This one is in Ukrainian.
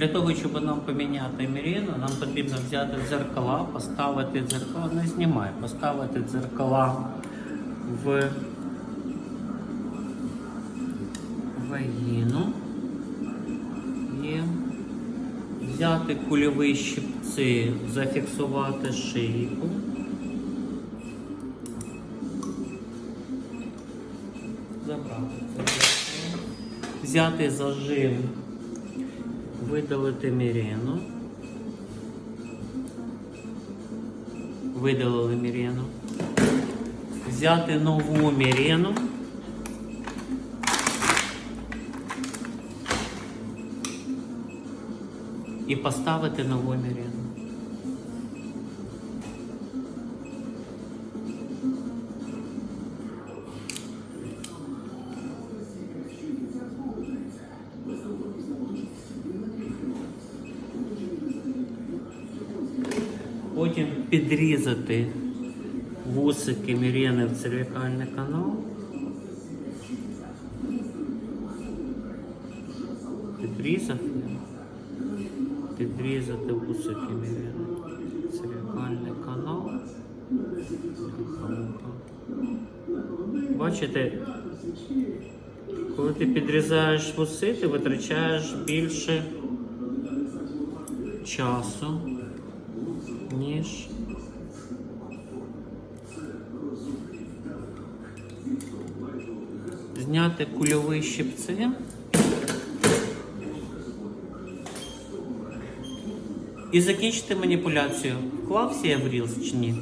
Для того, щоб нам поміняти міріну, нам потрібно взяти дзеркала, поставити дзеркала, не знімай, поставити дзеркала в вагіну і взяти кульові щипці, зафіксувати шийку. Забрати це. Взяти зажим, видалити міріну. Видалили міріну. Взяти нову міріну. І поставити нову міріну. Потім підрізати вусики мірени в цервікальний канал. Підрізати. Підрізати вусики мірени в цервікальний канал. Бачите, коли ти підрізаєш вуси, ти витрачаєш більше часу ніж зняти кульові щипці. І закінчити маніпуляцію. Вклався я в рілс чи ні?